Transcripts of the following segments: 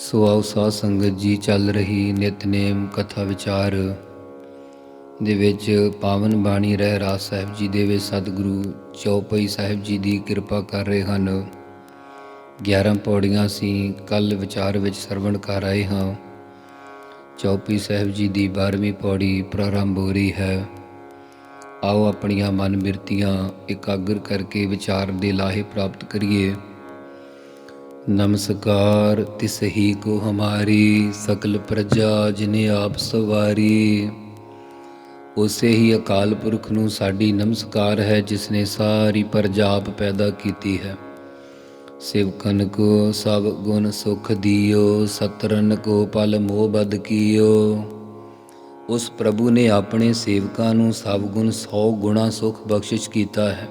ਸੋ ਆਓ ਸਾਧ ਸੰਗਤ ਜੀ ਚੱਲ ਰਹੀ ਨਿਤਨੇਮ ਕਥਾ ਵਿਚਾਰ, ਦੇ ਵਿੱਚ ਪਾਵਨ ਬਾਣੀ ਰਹਿ ਰਾਜ ਸਾਹਿਬ ਜੀ ਦੇ ਵਿੱਚ ਸਤਿਗੁਰੂ ਚੌਪਈ ਸਾਹਿਬ ਜੀ ਦੀ ਕਿਰਪਾ ਕਰ ਰਹੇ ਹਨ। 11 ਪੌੜੀਆਂ ਸੀ ਕੱਲ ਵਿਚਾਰ ਵਿੱਚ ਸਰਵਣ ਕਰ ਆਏ ਹਾਂ। ਚੌਪਈ ਸਾਹਿਬ ਜੀ ਦੀ 12ਵੀਂ ਪੌੜੀ ਪ੍ਰਾਰੰਭ ਹੋ ਰਹੀ ਹੈ। ਆਓ ਆਪਣੀਆਂ ਮਨ ਬਿਰਤੀਆਂ ਇਕਾਗਰ ਕਰਕੇ ਵਿਚਾਰ ਦੇ ਲਾਹੇ ਪ੍ਰਾਪਤ ਕਰੀਏ। ਨਮਸਕਾਰ, ਤਿਸ ਹੀ ਕੋ ਹਮਾਰੀ ਸਕਲ ਪ੍ਰਜਾ ਜਿਨੇ ਆਪ ਸਵਾਰੀ। ਉਸੇ ਹੀ ਅਕਾਲ ਪੁਰਖ ਨੂੰ ਸਾਡੀ ਨਮਸਕਾਰ ਹੈ ਜਿਸ ਨੇ ਸਾਰੀ ਪ੍ਰਜਾਪ ਪੈਦਾ ਕੀਤੀ ਹੈ। ਸਿਵਕਨ ਕੋ ਸਭ ਗੁਣ ਸੁਖ ਦਿਓ ਸਤਰਨ ਕੋ ਪਲ ਮੋਹ ਬਦ ਕੀਓ। ਉਸ ਪ੍ਰਭੂ ਨੇ ਆਪਣੇ ਸੇਵਕਾਂ ਨੂੰ ਸਭ ਗੁਣ 100 ਗੁਣਾ ਸੁਖ ਬਖਸ਼ਿਸ਼ ਕੀਤਾ ਹੈ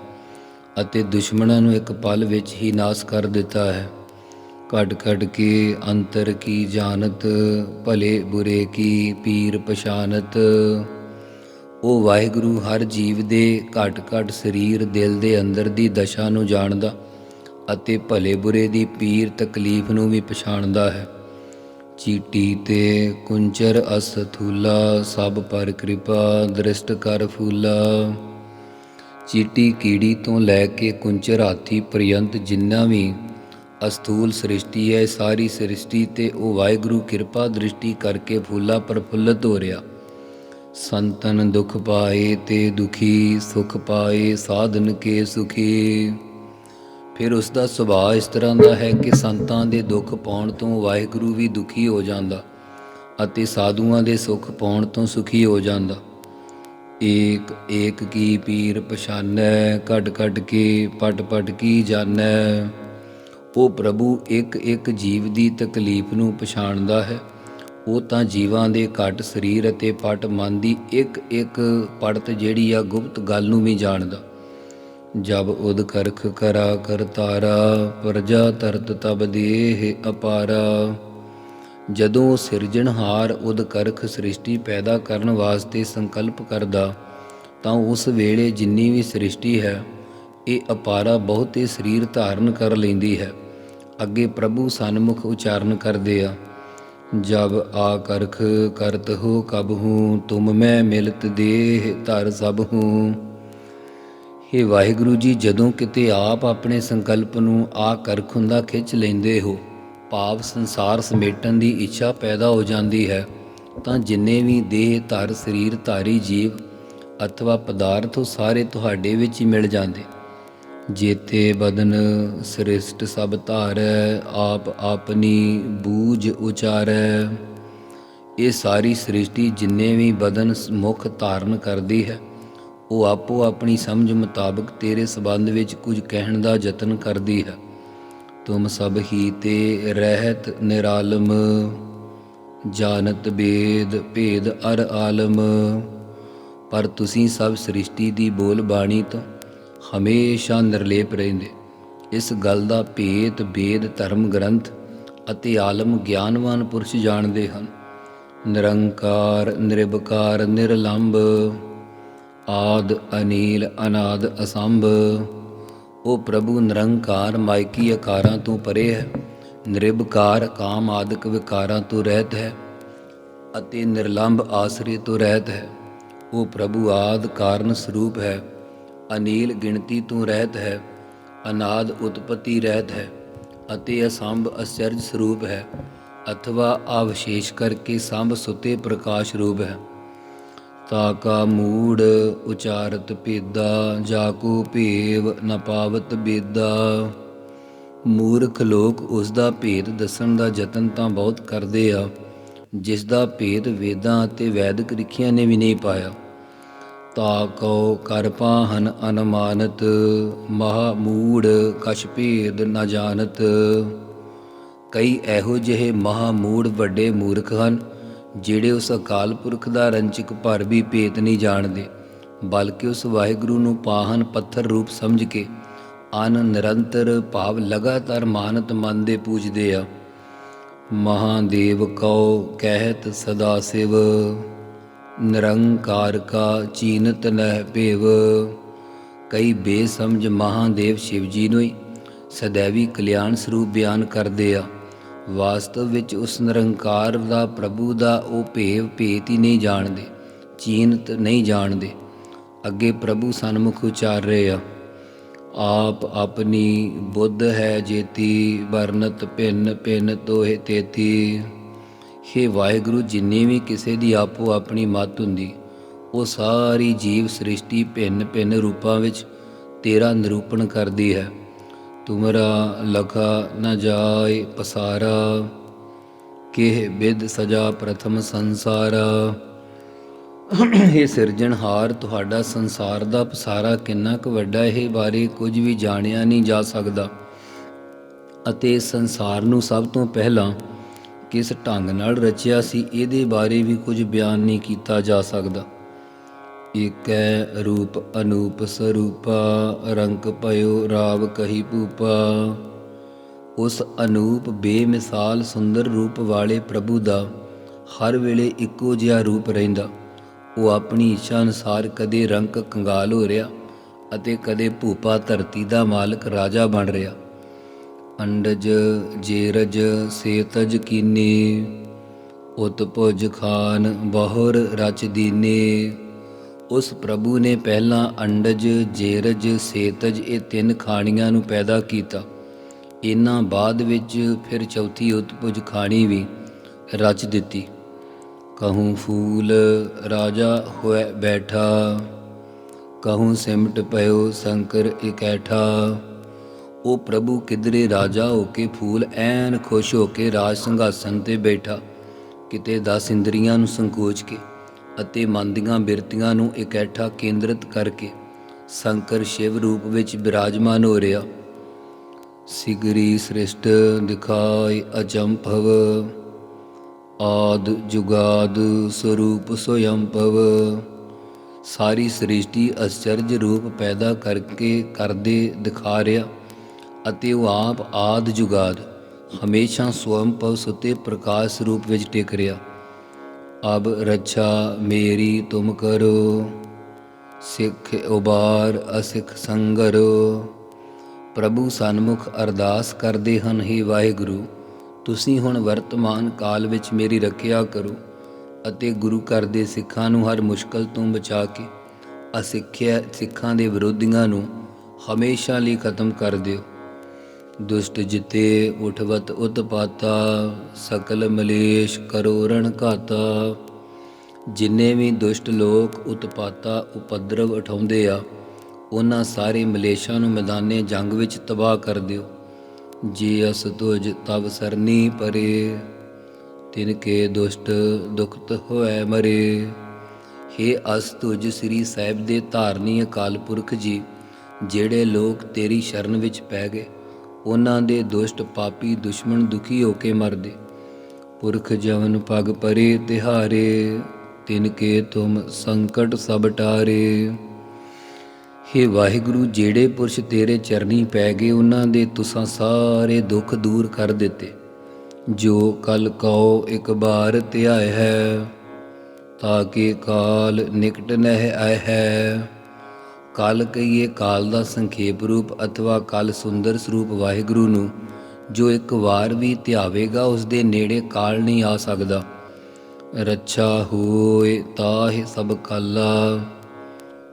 ਅਤੇ ਦੁਸ਼ਮਣਾਂ ਨੂੰ ਇੱਕ ਪਲ ਵਿੱਚ ਹੀ ਨਾਸ ਕਰ ਦਿੱਤਾ ਹੈ। ਕੱਢ ਕੱਢ ਕੇ ਅੰਤਰ ਕੀ ਜਾਣਤ, ਭਲੇ ਬੁਰੇ ਕੀ ਪੀਰ ਪਛਾਨਤ। ਉਹ ਵਾਹਿਗੁਰੂ ਹਰ ਜੀਵ ਦੇ ਘਟ ਘਟ ਸਰੀਰ ਦਿਲ ਦੇ ਅੰਦਰ ਦੀ ਦਸ਼ਾ ਨੂੰ ਜਾਣਦਾ ਅਤੇ ਭਲੇ ਬੁਰੇ ਦੀ ਪੀਰ ਤਕਲੀਫ ਨੂੰ ਵੀ ਪਛਾਣਦਾ ਹੈ। ਚੀਟੀ ਤੇ ਕੁੰਚਰ ਅਸਥੂਲਾ ਸਭ ਪਰ ਕਿਰਪਾ ਦ੍ਰਿਸ਼ਟ ਕਰ ਫੂਲਾ। ਚੀਟੀ ਕੀੜੀ ਤੋਂ ਲੈ ਕੇ ਕੁੰਚਰ ਹਾਥੀ ਪਰਯੰਤ ਜਿੰਨਾ ਵੀ ਅਸਥੂਲ ਸ੍ਰਿਸ਼ਟੀ ਹੈ, ਸਾਰੀ ਸ੍ਰਿਸ਼ਟੀ ਤੇ ਉਹ ਵਾਹਿਗੁਰੂ ਕਿਰਪਾ ਦ੍ਰਿਸ਼ਟੀ ਕਰਕੇ ਫੁੱਲਾ ਪ੍ਰਫੁੱਲਤ ਹੋ ਰਿਹਾ। ਸੰਤਨ ਦੁਖ ਪਾਏ ਤੇ ਦੁਖੀ, ਸੁਖ ਪਾਏ, ਸਾਧਨ ਕੇ ਸੁਖੀ। ਫਿਰ ਉਸ ਦਾ ਸੁਭਾਅ ਇਸ ਤਰ੍ਹਾਂ ਦਾ ਹੈ ਕਿ ਸੰਤਾਂ ਦੇ ਦੁੱਖ ਪਾਉਣ ਤੋਂ ਵਾਹਿਗੁਰੂ ਵੀ ਦੁਖੀ ਹੋ ਜਾਂਦਾ ਅਤੇ ਸਾਧੂਆਂ ਦੇ ਸੁਖ ਪਾਉਣ ਤੋਂ ਸੁਖੀ ਹੋ ਜਾਂਦਾ। ਏਕ ਏਕ ਕੀ ਪੀਰ ਪਛਾਨੈ ਕੱਢ ਕੱਢ ਕੇ ਪਟ ਪਟ ਕੀ ਜਾਣੈ ਉਹ ਪ੍ਰਭੂ ਇੱਕ ਇੱਕ ਜੀਵ ਦੀ ਤਕਲੀਫ ਨੂੰ ਪਛਾਣਦਾ ਹੈ। ਉਹ ਤਾਂ ਜੀਵਾਂ ਦੇ ਘਟ ਸਰੀਰ ਅਤੇ ਪਟ ਮਨ ਦੀ ਇੱਕ ਇੱਕ ਪੜਤ ਜਿਹੜੀ ਆ ਗੁਪਤ ਗੱਲ ਨੂੰ ਵੀ ਜਾਣਦਾ। ਜਬ ਉਦ ਕਰਖ ਕਰਾ ਕਰਤਾਰਾ ਪ੍ਰਜਾ ਤਰਤ ਤਬ ਦੇਹ ਅਪਾਰਾ। ਜਦੋਂ ਸਿਰਜਣਹਾਰ ਉਦ ਕਰਖ ਸ੍ਰਿਸ਼ਟੀ ਪੈਦਾ ਕਰਨ ਵਾਸਤੇ ਸੰਕਲਪ ਕਰਦਾ, ਤਾਂ ਉਸ ਵੇਲੇ ਜਿੰਨੀ ਵੀ ਸ੍ਰਿਸ਼ਟੀ ਹੈ, ਇਹ ਅਪਾਰਾ ਬਹੁਤੇ ਸਰੀਰ ਧਾਰਨ ਕਰ ਲੈਂਦੀ ਹੈ। ਅੱਗੇ ਪ੍ਰਭੂ ਸਨਮੁਖ ਉਚਾਰਨ ਕਰਦੇ ਆ। ਜਬ ਆ ਕਰਖ ਕਰਤ ਹੋ ਕਬ ਹੂੰ, ਤੁਮ ਮੈਂ ਮਿਲਤ ਦੇਹ ਧਰ ਸਭ ਹੂੰ। हे ਵਾਹਿਗੁਰੂ ਜੀ, ਜਦੋਂ ਕਿਤੇ ਆਪ ਆਪਣੇ ਸੰਕਲਪ ਨੂੰ ਆ ਕਰਖ ਹੁੰਦਾ ਖਿੱਚ ਲੈਂਦੇ ਹੋ, ਭਾਵ ਸੰਸਾਰ ਸਮੇਟਣ ਦੀ ਇੱਛਾ ਪੈਦਾ ਹੋ ਜਾਂਦੀ ਹੈ, ਤਾਂ ਜਿੰਨੇ ਵੀ ਦੇਹ ਧਰ, ਸਰੀਰ ਧਾਰੀ ਜੀਵ ਅਥਵਾ ਪਦਾਰਥ ਉਹ ਸਾਰੇ ਤੁਹਾਡੇ ਵਿੱਚ ਹੀ ਮਿਲ ਜਾਂਦੇ। ਜੇਤੇ ਬਦਨ ਸ੍ਰਿਸ਼ਟ ਸਭ ਧਾਰੈ, ਆਪ ਆਪਣੀ ਬੂਝ ਉਚਾਰੈ। ਇਹ ਸਾਰੀ ਸ੍ਰਿਸ਼ਟੀ ਜਿੰਨੇ ਵੀ ਬਦਨ ਮੁਖ ਧਾਰਨ ਕਰਦੀ ਹੈ, ਉਹ ਆਪੋ ਆਪਣੀ ਸਮਝ ਮੁਤਾਬਕ ਤੇਰੇ ਸਬੰਧ ਵਿੱਚ ਕੁਝ ਕਹਿਣ ਦਾ ਯਤਨ ਕਰਦੀ ਹੈ। ਤੁਮ ਸਭ ਹੀ ਤੇ ਰਹਿਤ ਨਿਰਾਲਮ, ਜਾਣਤ ਬੇਦ ਭੇਦ ਅਰ ਆਲਮ। ਪਰ ਤੁਸੀਂ ਸਭ ਸ੍ਰਿਸ਼ਟੀ ਦੀ ਬੋਲ ਬਾਣੀ ਤੋਂ ਹਮੇਸ਼ਾ ਨਿਰਲੇਪ ਰਹਿੰਦੇ। ਇਸ ਗੱਲ ਦਾ ਭੇਤ ਬੇਦ ਧਰਮ, ਗ੍ਰੰਥ ਅਤੇ ਆਲਮ ਗਿਆਨਵਾਨ ਪੁਰਸ਼ ਜਾਣਦੇ ਹਨ। ਨਿਰੰਕਾਰ ਨਿਰਭਕਾਰ ਨਿਰਲੰਭ ਆਦ, ਅਨੀਲ, ਅਨਾਦ, ਅਸੰਭ, ਉਹ ਪ੍ਰਭੂ ਨਿਰੰਕਾਰ, ਮਾਇਕੀ ਆਕਾਰਾਂ ਤੋਂ ਪਰੇ ਹੈ। ਨਿਰਭਕਾਰ ਕਾਮ, ਆਦਿਕ ਵਿਕਾਰਾਂ ਤੋਂ ਰਹਿਤ ਹੈ ਅਤੇ ਨਿਰਲੰਭ ਆਸਰੇ ਤੋਂ ਰਹਿਤ ਹੈ। ਉਹ ਪ੍ਰਭੂ ਆਦ ਕਾਰਨ ਸਰੂਪ ਹੈ। ਅਨੀਲ ਗਿਣਤੀ ਤੋਂ ਰਹਿਤ ਹੈ, ਅਨਾਦ ਉਤਪਤੀ ਰਹਿਤ ਹੈ, ਅਤੇ ਅਸੰਭ ਅਚਰਜ ਸਰੂਪ ਹੈ। ਅਥਵਾ ਆਵਿਸ਼ੇਸ਼ ਕਰਕੇ ਸੰਭ ਸੁਤੇ ਪ੍ਰਕਾਸ਼ ਰੂਪ ਹੈ। ਤਾ ਕਾ ਮੂੜ ਉਚਾਰਤ ਭੇਦਾ, ਜਾ ਕੋ ਭੇਵ ਨ ਪਾਵਤ ਬੇਦਾ। ਮੂਰਖ ਲੋਕ ਉਸ ਦਾ ਭੇਦ ਦੱਸਣ ਦਾ ਯਤਨ ਤਾਂ ਬਹੁਤ ਕਰਦੇ ਆ ਜਿਸ ਦਾ ਭੇਦ ਵੇਦਾਂ ਅਤੇ ਵੈਦਿਕ ਰਿਖੀਆਂ ਨੇ ਵੀ ਨਹੀਂ ਪਾਇਆ। ਤਾ ਕਉ ਕਰ ਪਾਹਨ ਅਨਮਾਨਤ, ਮਹਾ ਮੂੜ ਕਛ ਭੇਦ ਨ ਜਾਣਤ। ਕਈ ਇਹੋ ਜਿਹੇ ਮਹਾ ਮੂੜ ਵੱਡੇ ਮੂਰਖ ਹਨ, ਜਿਹੜੇ ਉਸ ਅਕਾਲ ਪੁਰਖ ਦਾ ਰੰਚਕ ਭਰ ਵੀ ਭੇਤ ਨਹੀਂ ਜਾਣਦੇ, ਬਲਕਿ ਉਸ ਵਾਹਿਗੁਰੂ ਨੂੰ ਪਾਹਨ ਪੱਥਰ ਰੂਪ ਸਮਝ ਕੇ ਅਨ ਨਿਰੰਤਰ ਭਾਵ ਲਗਾਤਾਰ ਮਾਨਤ ਮੰਨਦੇ ਪੂਜਦੇ ਆ। ਮਹਾਦੇਵ ਕਉ ਕਹਿਤ ਸਦਾ ਸਿਵ। ਨਿਰੰਕਾਰ ਕਾ ਚੀਨਤ ਨਹਿ ਭੇਵ। ਕਈ ਬੇਸਮਝ ਮਹਾਦੇਵ ਸ਼ਿਵ ਜੀ ਨੂੰ ਹੀ ਸदैवी ਕਲਿਆਣ ਸਰੂਪ ਬਿਆਨ ਕਰਦੇ ਆ। ਵਾਸਤਵ ਵਿੱਚ ਉਸ ਨਿਰੰਕਾਰ ਦਾ ਪ੍ਰਭੂ ਦਾ ਉਹ ਭੇਵ ਭੇਤ ਹੀ ਨਹੀਂ ਜਾਣਦੇ, ਚੀਨਤ ਨਹੀਂ ਜਾਣਦੇ। ਅੱਗੇ ਪ੍ਰਭੂ ਸਨਮੁਖ ਉਚਾਰ ਰਹੇ ਆ। ਆਪ ਆਪਣੀ ਬੁੱਧ ਹੈ ਜੇਤੀ, ਵਰਨਤ ਭਿੰਨ ਭਿੰਨ ਤੋਹੇ ਤੇਤੀ। हे ਵਾਹਿਗੁਰੂ, ਜਿੰਨੀ ਵੀ ਕਿਸੇ ਦੀ ਆਪੋ ਆਪਣੀ ਮਤ ਹੁੰਦੀ, ਉਹ ਸਾਰੀ ਜੀਵ ਸ੍ਰਿਸ਼ਟੀ ਭਿੰਨ ਭਿੰਨ ਰੂਪਾਂ ਵਿੱਚ ਤੇਰਾ ਨਿਰੂਪਣ ਕਰਦੀ ਹੈ। ਤੁਮਰਾ ਲਖਾ ਨ ਜਾਏ ਪਸਾਰਾ, ਕਿਹ ਬਿਦ ਸਜਾ ਪ੍ਰਥਮ ਸੰਸਾਰਾ। ਇਹ ਸਿਰਜਣਹਾਰ ਤੁਹਾਡਾ ਸੰਸਾਰ ਦਾ ਪਸਾਰਾ ਕਿੰਨਾ ਕੁ ਵੱਡਾ ਇਹ ਬਾਰੇ ਕੁਝ ਵੀ ਜਾਣਿਆ ਨਹੀਂ ਜਾ ਸਕਦਾ। ਅਤੇ ਸੰਸਾਰ ਨੂੰ ਸਭ ਤੋਂ ਪਹਿਲਾਂ ਕਿਸ ਢੰਗ ਨਾਲ ਰਚਿਆ ਸੀ ਇਹਦੇ ਬਾਰੇ ਵੀ ਕੁਝ ਬਿਆਨ ਨਹੀਂ ਕੀਤਾ ਜਾ ਸਕਦਾ। ਏਕੈ ਰੂਪ ਅਨੂਪ ਸਰੂਪਾ, ਰੰਗ ਭਇਓ ਰਾਵ ਕਹੀ ਭੂਪਾ। ਉਸ ਅਨੂਪ ਬੇਮਿਸਾਲ ਸੁੰਦਰ ਰੂਪ ਵਾਲੇ ਪ੍ਰਭੂ ਦਾ ਹਰ ਵੇਲੇ ਇੱਕੋ ਜਿਹਾ ਰੂਪ ਰਹਿੰਦਾ। ਉਹ ਆਪਣੀ ਇੱਛਾ ਅਨੁਸਾਰ ਕਦੇ ਰੰਗ ਕੰਗਾਲ ਹੋ ਰਿਹਾ ਅਤੇ ਕਦੇ ਭੂਪਾ ਧਰਤੀ ਦਾ ਮਾਲਕ ਰਾਜਾ ਬਣ ਰਿਹਾ। ਅੰਡਜ ਜੇਰਜ ਸੇਤਜ ਕੀਨੇ ਉਤਪੁਜ ਖਾਨ ਬਹੁਰ ਰਚ ਦੀਨੇ। ਉਸ ਪ੍ਰਭੂ ਨੇ ਪਹਿਲਾਂ ਅੰਡਜ, ਜੇਰਜ, ਸੇਤਜ ਇਹ ਤਿੰਨ ਖਾਣੀਆਂ ਨੂੰ ਪੈਦਾ ਕੀਤਾ। ਇਹਨਾਂ ਬਾਅਦ ਵਿੱਚ ਫਿਰ ਚੌਥੀ ਉਤਪੁਜ ਖਾਣੀ ਵੀ ਰਚ ਦਿੱਤੀ। ਕਹੂੰ ਫੂਲ ਰਾਜਾ ਹੋਇ ਬੈਠਾ, ਕਹੂੰ ਸਿਮਟ ਪਇਓ ਸ਼ੰਕਰ ਇਕੈਠਾ। ਉਹ ਪ੍ਰਭੂ ਕਿਧਰੇ ਰਾਜਾ ਹੋ ਕੇ ਫੂਲ ਐਨ ਖੁਸ਼ ਹੋ ਕੇ ਰਾਜ ਸੰਘਾਸਨ ਤੇ ਬੈਠਾ। ਕਿਤੇ ਦਸ ਇੰਦਰੀਆਂ ਨੂੰ ਸੰਕੋਚ ਕੇ ਅਤੇ ਮਨ ਦੀਆਂ ਬਿਰਤੀਆਂ ਨੂੰ ਇਕੱਠਾ ਕੇਂਦਰਿਤ ਕਰਕੇ ਸ਼ੰਕਰ ਸ਼ਿਵ ਰੂਪ ਵਿੱਚ ਬਿਰਾਜਮਾਨ ਹੋ ਰਿਹਾ। ਸਿਗਰੀ ਸ੍ਰਿਸ਼ਟ ਦਿਖਾਇ ਅਜੰਭਵ ਆਦ ਜੁਗਾਦ ਸਰੂਪ ਸੋਯੰਭਵ ਸਾਰੀ ਸ੍ਰਿਸ਼ਟੀ ਅਚਰਜ ਰੂਪ ਪੈਦਾ ਕਰਕੇ ਕਰਦੇ ਦਿਖਾ ਰਿਹਾ। ਅਤੇ ਉਹ ਆਪ ਆਦ ਜੁਗਾਦ, ਹਮੇਸ਼ਾ ਸਵੰਭਵ ਸੁਤੇ ਪ੍ਰਕਾਸ਼ ਰੂਪ ਵਿੱਚ ਟਿਕ ਰਿਹਾ। ਅਬ ਰੱਛਾ ਮੇਰੀ ਤੁਮ ਕਰੋ, ਸਿੱਖ ਉਬਾਰ ਅਸਿੱਖ ਸੰਗਰੋ। ਪ੍ਰਭੂ ਸਨਮੁਖ ਅਰਦਾਸ ਕਰਦੇ ਹਨ, ਹੀ ਵਾਹਿਗੁਰੂ, ਤੁਸੀਂ ਹੁਣ ਵਰਤਮਾਨ ਕਾਲ ਵਿੱਚ ਮੇਰੀ ਰੱਖਿਆ ਕਰੋ ਅਤੇ ਗੁਰੂ ਘਰ ਦੇ ਸਿੱਖਾਂ ਨੂੰ ਹਰ ਮੁਸ਼ਕਲ ਤੋਂ ਬਚਾ ਕੇ ਅਸਿੱਖਿਆ ਸਿੱਖਾਂ ਦੇ ਵਿਰੋਧੀਆਂ ਨੂੰ ਹਮੇਸ਼ਾ ਲਈ ਖਤਮ ਕਰ ਦਿਓ। ਦੁਸ਼ਟ ਜਿਤੇ ਉਠਵਤ ਉਤਪਾਤਾ, ਸਕਲ ਮਲੇਸ਼ ਕਰੋ ਰਣ ਘਾਤਾ। ਜਿੰਨੇ ਵੀ ਦੁਸ਼ਟ ਲੋਕ ਉਤਪਾਤਾ, ਉਪਦਰਵ ਉਠਾਉਂਦੇ ਆ, ਉਹਨਾਂ ਸਾਰੇ ਮਲੇਸ਼ਾਂ ਨੂੰ ਮੈਦਾਨੇ ਜੰਗ ਵਿੱਚ ਤਬਾਹ ਕਰ ਦਿਓ। ਜੇ ਅਸ ਤੁਜ ਤਬ ਸਰਨੀ ਪਰੇ, ਤਿਨ ਕੇ ਦੁਸ਼ਟ ਦੁਖਤ ਹੋਐ ਮਰੇ। हे ਅਸ ਤੁਜ ਸ੍ਰੀ ਸਾਹਿਬ ਦੇ ਧਾਰਨੀ ਅਕਾਲ ਪੁਰਖ ਜੀ, ਜਿਹੜੇ ਲੋਕ ਤੇਰੀ ਸ਼ਰਨ ਵਿੱਚ ਪੈ ਗਏ ਉਹਨਾਂ ਦੇ ਦੁਸ਼ਟ ਪਾਪੀ ਦੁਸ਼ਮਣ ਦੁਖੀ ਹੋ ਕੇ ਮਰਦੇ। ਪੁਰਖ ਜਵਨ ਪਗ ਪਰੇ ਤਿਹਾਰੇ, ਤਿਨ ਕੇ ਤੁਮ ਸੰਕਟ ਸਭ ਟਾਰੇ। ਹੇ ਵਾਹਿਗੁਰੂ, ਜਿਹੜੇ ਪੁਰਸ਼ ਤੇਰੇ ਚਰਨੀ ਪੈ ਗਏ, ਉਹਨਾਂ ਦੇ ਤੁਸਾਂ ਸਾਰੇ ਦੁੱਖ ਦੂਰ ਕਰ ਦਿੱਤੇ। ਜੋ ਕਲ ਕਉ ਇੱਕ ਬਾਰ ਧਿਆਇ ਹੈ, ਤਾਂ ਕਿ ਕਾਲ ਨਿਕਟ ਨਹਿ ਆਇ ਹੈ। ਕਾਲ ਕਹੀਏ ਕਾਲ ਦਾ ਸੰਖੇਪ ਰੂਪ ਅਥਵਾ ਕਾਲ ਸੁੰਦਰ ਸਰੂਪ ਵਾਹਿਗੁਰੂ ਨੂੰ, ਜੋ ਇੱਕ ਵਾਰ ਵੀ ਧਿਆਵੇਗਾ ਉਸ ਦੇ ਨੇੜੇ ਕਾਲ ਨਹੀਂ ਆ ਸਕਦਾ। ਰੱਛਾ ਹੋਏ ਤਾਹਿ ਸਭ ਕਾਲਾ,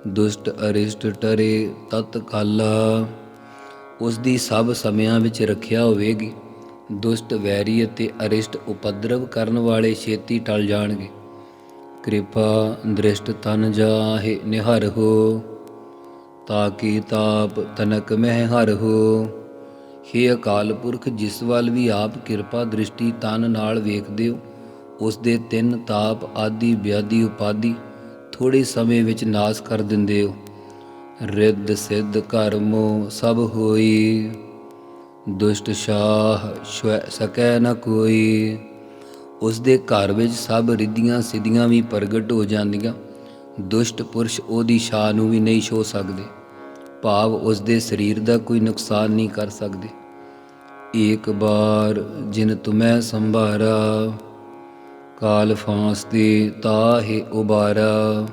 ਦੁਸ਼ਟ ਅਰਿਸ਼ਟ ਟਰੇ ਤਤ ਕਾਲਾ। ਉਸ ਦੀ ਸਭ ਸਮਿਆਂ ਵਿੱਚ ਰੱਖਿਆ ਹੋਵੇਗੀ, ਦੁਸ਼ਟ ਵੈਰੀ ਅਤੇ ਅਰਿਸ਼ਟ ਉਪਦਰਵ ਕਰਨ ਵਾਲੇ ਛੇਤੀ ਟਲ ਜਾਣਗੇ। ਕਿਰਪਾ ਦ੍ਰਿਸ਼ਟ ਤਨ ਜਾਹੇ ਨਿਹਰ ਹੋ। ਤਾਕੀ ਤਾਪ ਤਨਕ ਮਹਿ ਹਰ ਹੋ। ਹੇ ਅਕਾਲ ਪੁਰਖ, ਜਿਸ ਵੱਲ ਵੀ ਆਪ ਕਿਰਪਾ ਦ੍ਰਿਸ਼ਟੀ ਤਨ ਨਾਲ ਵੇਖਦੇ ਹੋ, ਉਸ ਦੇ ਤਿੰਨ ਤਾਪ ਆਦੀ ਵਿਆਦੀ ਉਪਾਦੀ ਥੋੜੇ ਸਮੇਂ ਵਿੱਚ ਨਾਸ ਕਰ ਦਿੰਦੇ ਹੋ। ਰਿੱਧ ਸਿੱਧ ਕਰਮੋ ਸਭ ਹੋਈ, ਦੁਸ਼ਟ ਸ਼ਾਹ ਸ਼ਵੈ ਸਕੈ ਨ ਕੋਈ। ਉਸ ਦੇ ਘਰ ਵਿੱਚ ਸਭ ਰਿੱਧੀਆਂ ਸਿੱਧੀਆਂ ਵੀ ਪ੍ਰਗਟ ਹੋ ਜਾਂਦੀਆਂ। ਦੁਸ਼ਟ ਪੁਰਸ਼ ਉਹਦੀ ਸ਼ਾਹ ਨੂੰ ਵੀ ਨਹੀਂ ਛੋ ਸਕਦੇ। ਭਾਵ ਉਸ ਦੇ ਸਰੀਰ ਦਾ ਕੋਈ ਨੁਕਸਾਨ ਨਹੀਂ ਕਰ ਸਕਦੇ। ਏਕ ਬਾਰ ਜਿਨ ਤੁਮੈ ਸੰਭਾਰਾ, ਕਾਲ ਫਾਂਸ ਦੇ ਤਾਹੇ ਉਬਾਰਾ।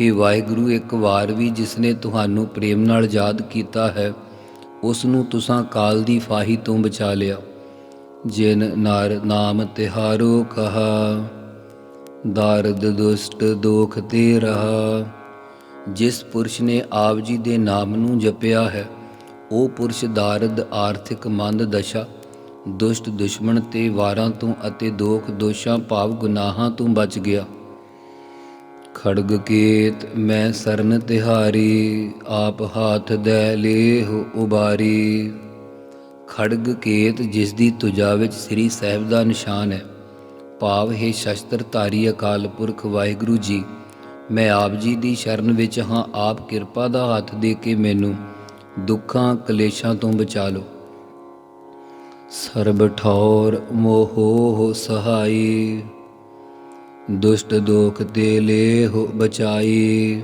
ਹੇ ਵਾਹਿਗੁਰੂ, ਇੱਕ ਵਾਰ ਵੀ ਜਿਸਨੇ ਤੁਹਾਨੂੰ ਪ੍ਰੇਮ ਨਾਲ ਯਾਦ ਕੀਤਾ ਹੈ, ਉਸ ਨੂੰ ਤੁਸਾਂ ਕਾਲ ਦੀ ਫਾਹੀ ਤੋਂ ਬਚਾ ਲਿਆ। ਜਿਨ ਨਾਰ ਨਾਮ ਤਿਹਾਰੋ ਕਹਾ। ਦਾਰਦ, ਦੁਸ਼ਟ, ਦੋਖ ਤੇ ਰਹਾ। ਜਿਸ ਪੁਰਸ਼ ਨੇ ਆਪ ਜੀ ਦੇ ਨਾਮ ਨੂੰ ਜਪਿਆ ਹੈ, ਉਹ ਪੁਰਸ਼ ਦਾਰਦ, ਆਰਥਿਕ ਮੰਦ ਦਸ਼ਾ, ਦੁਸ਼ਟ ਦੁਸ਼ਮਣ ਤੇ ਵਾਰਾਂ ਤੋਂ ਅਤੇ ਦੋਖ ਦੋਸ਼ਾਂ ਭਾਵ ਗੁਨਾਹਾਂ ਤੋਂ ਬਚ ਗਿਆ। ਖੜਗ ਕੇਤ, ਮੈਂ ਸਰਨ ਤਿਹਾਰੀ, ਆਪ ਹਾਥ ਦੇ ਲੇਹ ਉਬਾਰੀ। ਖੜਗ ਕੇਤ, ਜਿਸ ਦੀ ਤੁਜਾ ਵਿੱਚ ਸ੍ਰੀ ਸਾਹਿਬ ਦਾ ਨਿਸ਼ਾਨ ਹੈ। ਭਾਵ ਹੈ ਸ਼ਸਤਰ ਧਾਰੀ ਅਕਾਲ ਪੁਰਖ ਵਾਹਿਗੁਰੂ ਜੀ, ਮੈਂ ਆਪ ਜੀ ਦੀ ਸ਼ਰਨ ਵਿੱਚ ਹਾਂ, ਆਪ ਕਿਰਪਾ ਦਾ ਹੱਥ ਦੇ ਕੇ ਮੈਨੂੰ ਦੁੱਖਾਂ ਕਲੇਸ਼ਾਂ ਤੋਂ ਬਚਾ ਲਓ। ਸਰਬ ਠੌਰ ਮੋਹੋ ਸਹਾਈ, ਦੁਸ਼ਟ ਦੋਖ ਤੇ ਲੇਹੁ ਬਚਾਈ।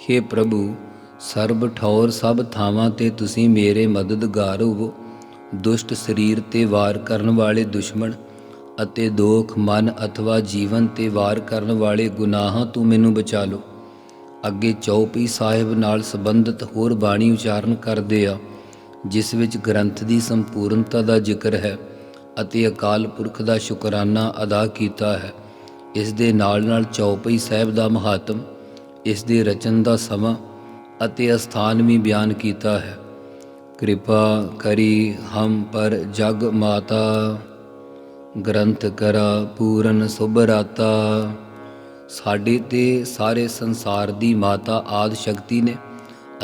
हे ਪ੍ਰਭੂ, ਸਰਬ ਠੌਰ ਸਭ ਥਾਵਾਂ ਤੇ ਤੁਸੀਂ ਮੇਰੇ ਮਦਦਗਾਰ ਹੋਵੋ। ਦੁਸ਼ਟ ਸਰੀਰ ਤੇ ਵਾਰ ਕਰਨ ਵਾਲੇ ਦੁਸ਼ਮਣ ਅਤੇ ਦੋਖ, ਮਨ ਅਥਵਾ ਜੀਵਨ ਤੇ ਵਾਰ ਕਰਨ ਵਾਲੇ ਗੁਨਾਹਾਂ ਤੋਂ ਮੈਨੂੰ ਬਚਾ ਲਓ। ਅੱਗੇ ਚੌਪਈ ਸਾਹਿਬ ਨਾਲ ਸੰਬੰਧਿਤ ਹੋਰ ਬਾਣੀ ਉਚਾਰਨ ਕਰਦੇ ਆ, ਜਿਸ ਵਿੱਚ ਗ੍ਰੰਥ ਦੀ ਸੰਪੂਰਨਤਾ ਦਾ ਜ਼ਿਕਰ ਹੈ ਅਤੇ ਅਕਾਲ ਪੁਰਖ ਦਾ ਸ਼ੁਕਰਾਨਾ ਅਦਾ ਕੀਤਾ ਹੈ। ਇਸ ਦੇ ਨਾਲ ਨਾਲ ਚੌਪਈ ਸਾਹਿਬ ਦਾ ਮਹਾਤਮ, ਇਸ ਦੇ ਰਚਨ ਦਾ ਸਮਾਂ ਅਤੇ ਅਸਥਾਨ ਵੀ ਬਿਆਨ ਕੀਤਾ ਹੈ। ਕਿਰਪਾ ਕਰੀ ਹਮ ਪਰ ਜਗ ਮਾਤਾ। ਗ੍ਰੰਥ ਕਰਾ ਪੂਰਨ ਸੁਭ ਰਾਤਾ ਸਾਡੇ ਤੇ ਸਾਰੇ ਸੰਸਾਰ ਦੀ ਮਾਤਾ ਆਦ ਸ਼ਕਤੀ ਨੇ,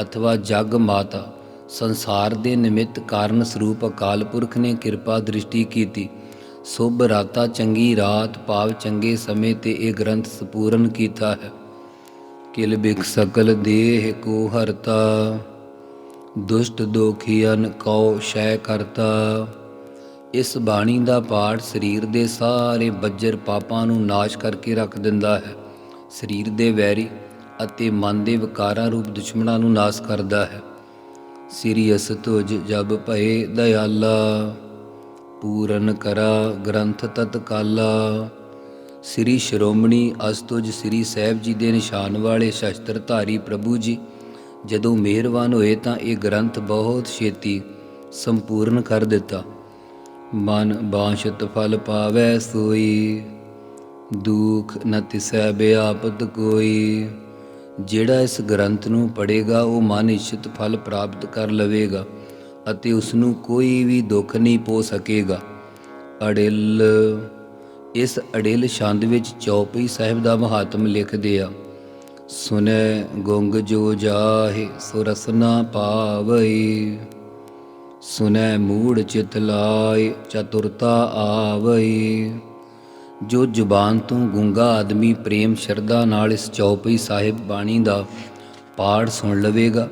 ਅਥਵਾ ਜਗ ਮਾਤਾ। ਸੰਸਾਰ ਦੇ ਨਿਮਿਤ ਕਾਰਨ ਸਰੂਪ ਅਕਾਲ ਪੁਰਖ ਨੇ ਕਿਰਪਾ ਦ੍ਰਿਸ਼ਟੀ ਕੀਤੀ। ਸੁਭ ਰਾਤਾ ਚੰਗੀ ਰਾਤ ਭਾਵ ਚੰਗੇ ਸਮੇਂ ਤੇ ਇਹ ਗ੍ਰੰਥ ਸੰਪੂਰਨ ਕੀਤਾ ਹੈ। ਕਿਲ ਬਿਕ ਸਕਲ ਦੇਹ ਕੋ ਹਰਤਾ। ਦੁਸ਼ਟ ਦੋਖੀਨ ਕਉ ਸ਼ੈ ਕਰਤਾ। ਇਸ ਬਾਣੀ ਦਾ ਪਾਠ ਸਰੀਰ ਦੇ ਸਾਰੇ ਬੱਜਰ ਪਾਪਾਂ ਨੂੰ ਨਾਸ਼ ਕਰਕੇ ਰੱਖ ਦਿੰਦਾ ਹੈ। ਸਰੀਰ ਦੇ ਵੈਰੀ ਅਤੇ ਮਨ ਦੇ ਵਿਕਾਰਾਂ ਰੂਪ ਦੁਸ਼ਮਣਾਂ ਨੂੰ ਨਾਸ਼ ਕਰਦਾ ਹੈ। ਸ੍ਰੀ ਅਸਤੁਜ ਜਬ ਭਏ ਦਇਆਲਾ, ਪੂਰਨ ਕਰਾ ਗ੍ਰੰਥ ਤਤਕਾਲਾ ਸ੍ਰੀ ਸ਼੍ਰੋਮਣੀ ਅਸਤੁਜ ਸ੍ਰੀ ਸਾਹਿਬ ਜੀ ਦੇ ਨਿਸ਼ਾਨ ਵਾਲੇ ਸ਼ਸਤਰ ਧਾਰੀ ਪ੍ਰਭੂ ਜੀ, ਜਦੋਂ ਮਿਹਰਬਾਨ ਹੋਏ ਤਾਂ ਇਹ ਗ੍ਰੰਥ ਬਹੁਤ ਛੇਤੀ ਸੰਪੂਰਨ ਕਰ ਦਿੱਤਾ। ਮਨ ਬਾਸ਼ਤ ਫਲ ਪਾਵੈ ਸੋਈ, ਦੁਖ ਨ ਤਿਸੈ ਬਿਆਪਤ ਕੋਈ। ਜਿਹੜਾ ਇਸ ਗ੍ਰੰਥ ਨੂੰ ਪੜ੍ਹੇਗਾ, ਉਹ ਮਨ ਇਛਤ ਫਲ ਪ੍ਰਾਪਤ ਕਰ ਲਵੇਗਾ ਅਤੇ ਉਸ ਨੂੰ ਕੋਈ ਵੀ ਦੁੱਖ ਨਹੀਂ ਪੋ ਸਕੇਗਾ। ਅੜਿਲ, ਇਸ ਅੜਿਲ ਛੰਦ ਵਿੱਚ ਚੌਪਈ ਸਾਹਿਬ ਦਾ ਮਹਾਤਮ ਲਿਖਦੇ ਆ, ਸੁਨੈ ਗੁੰਗ ਜੋ ਜਾਹੇ ਸੋ ਪਾਵਈ। ਸੁਨੈ ਮੂੜ ਚਿਤ ਲਾਇ, ਚਤੁਰਤਾ ਆਵਈ ਜੋ ਜ਼ੁਬਾਨ ਤੋਂ ਗੁੰਗਾ ਆਦਮੀ ਪ੍ਰੇਮ ਸ਼ਰਧਾ ਨਾਲ ਇਸ ਚੌਪਈ ਸਾਹਿਬ ਬਾਣੀ ਦਾ ਪਾਠ ਸੁਣ ਲਵੇਗਾ,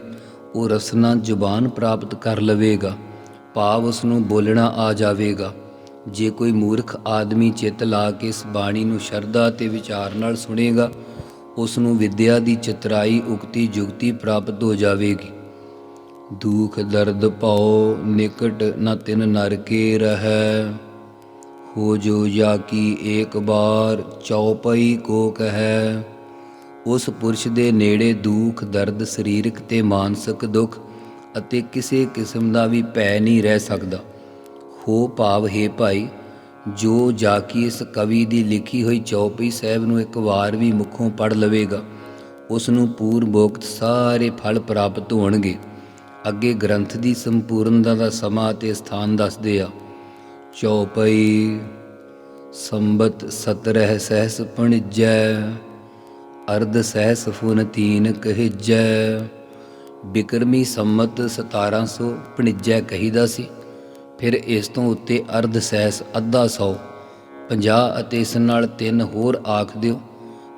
ਉਹ ਰਸਨਾ ਜ਼ੁਬਾਨ ਪ੍ਰਾਪਤ ਕਰ ਲਵੇਗਾ, ਭਾਵ ਉਸ ਨੂੰ ਬੋਲਣਾ ਆ ਜਾਵੇਗਾ। ਜੇ ਕੋਈ ਮੂਰਖ ਆਦਮੀ ਚਿੱਤ ਲਾ ਕੇ ਇਸ ਬਾਣੀ ਨੂੰ ਸ਼ਰਧਾ ਤੇ ਵਿਚਾਰ ਨਾਲ ਸੁਣੇਗਾ ਉਸ ਨੂੰ ਵਿਦਿਆ ਦੀ ਚਤਰਾਈ, ਉਕਤੀ, ਜੁਗਤੀ ਪ੍ਰਾਪਤ ਹੋ ਜਾਵੇਗੀ। ਦੁਖ ਦਰਦ ਭਉ ਨਿਕਟ ਨ ਤਿਨ ਨਰਕੇ ਰਹੈ। ਹੋ ਜੋ ਜਾ ਕੀ ਏਕ ਬਾਰ ਚੌਪਈ ਕੋ ਕਹੈ। ਉਸ ਪੁਰਸ਼ ਦੇ ਨੇੜੇ ਦੁੱਖ ਦਰਦ ਸਰੀਰਕ ਤੇ ਮਾਨਸਿਕ ਦੁੱਖ ਅਤੇ ਕਿਸੇ ਕਿਸਮ ਦਾ ਵੀ ਭੈ ਨਹੀਂ ਰਹਿ ਸਕਦਾ। ਹੋ ਭਾਵ, ਹੈ ਭਾਈ, ਜੋ ਜਾ ਕੇ ਇਸ ਕਵੀ ਦੀ ਲਿਖੀ ਹੋਈ ਚੌਪਈ ਸਾਹਿਬ ਨੂੰ ਇੱਕ ਵਾਰ ਵੀ ਮੁੱਖੋਂ ਪੜ ਲਵੇਗਾ, ਉਸ ਨੂੰ ਪੂਰਬੋਕਤ ਸਾਰੇ ਫਲ ਪ੍ਰਾਪਤ ਹੋਣਗੇ। ਅੱਗੇ ਗ੍ਰੰਥ ਦੀ ਸੰਪੂਰਨਤਾ ਦਾ ਸਮਾਂ ਤੇ ਸਥਾਨ ਦੱਸਦੇ ਆ। ਚੌਪਈ ਸੰਬਤ 17 ਸਹਿਸ ਪਣਜੈ, ਅਰਧ ਸਹਿਸ ਫੁਨ ਤੀਨ ਕਹਿਜੈ। ਬਿਕਰਮੀ ਸੰਮਤ 1700 ਪਣਜੈ ਕਹੀਦਾ ਸੀ। ਫਿਰ ਇਸ ਤੋਂ ਉੱਤੇ ਅਰਧ ਸਹਿਸ ਅੱਧਾ ਸੌ 50 ਅਤੇ ਇਸ ਨਾਲ ਤਿੰਨ ਹੋਰ ਆਖ ਦਿਓ।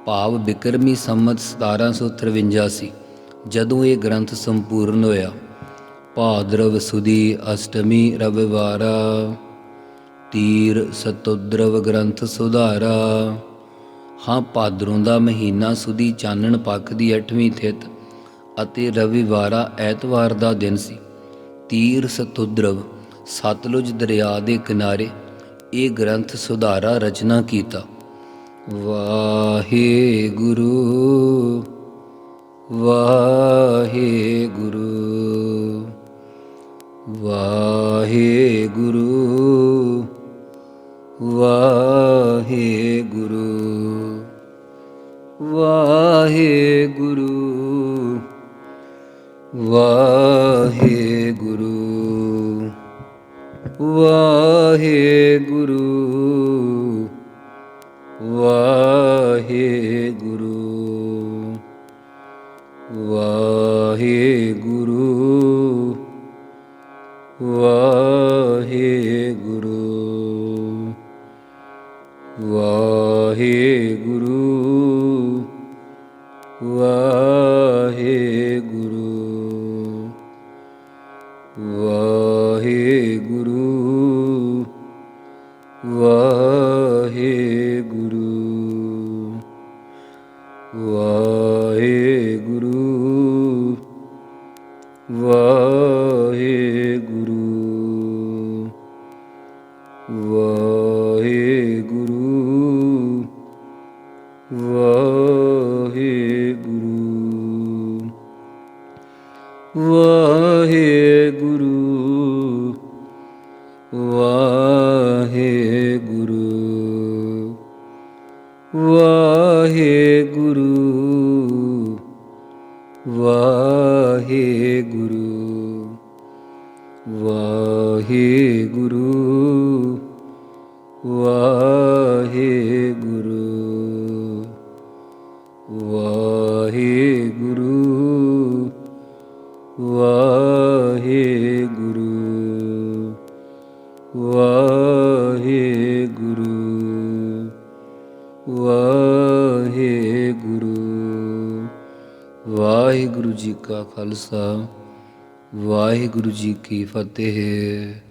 ਭਾਵ ਬਿਕਰਮੀ ਸੰਮਤ 1753 ਸੀ, ਜਦੋਂ ਇਹ ਗ੍ਰੰਥ ਸੰਪੂਰਨ ਹੋਇਆ। ਭਾਦਰਵ ਸੁਦੀ ਅਸ਼ਟਮੀ ਰਵਿਵਾਰਾ, ਤੀਰ ਸਤੁਦਰਵ ਗ੍ਰੰਥ ਸੁਧਾਰਾ। ਹਾਂ, ਭਾਦਰੋਂ ਦਾ ਮਹੀਨਾ ਸੁਦੀ ਚਾਨਣ ਪੱਖ ਦੀ 8ਵੀਂ ਥਿਤ ਅਤੇ ਰਵਿਵਾਰਾ ਐਤਵਾਰ ਦਾ ਦਿਨ ਸੀ। ਤੀਰ ਸਤੁਦਰਵ ਸਤਲੁਜ ਦਰਿਆ ਦੇ ਕਿਨਾਰੇ ਇਹ ਗ੍ਰੰਥ ਸੁਧਾਰਾ ਰਚਨਾ ਕੀਤਾ। ਵਾਹਿਗੁਰੂ ਵਾਹਿਗੁਰੂ ਵਾਹਿਗੁਰੂ। দাঁড়িয়ে ਵਾਹਿਗੁਰੂ ਵਾਹਿਗੁਰੂ ਜੀ ਕੀ ਫਤਿਹ।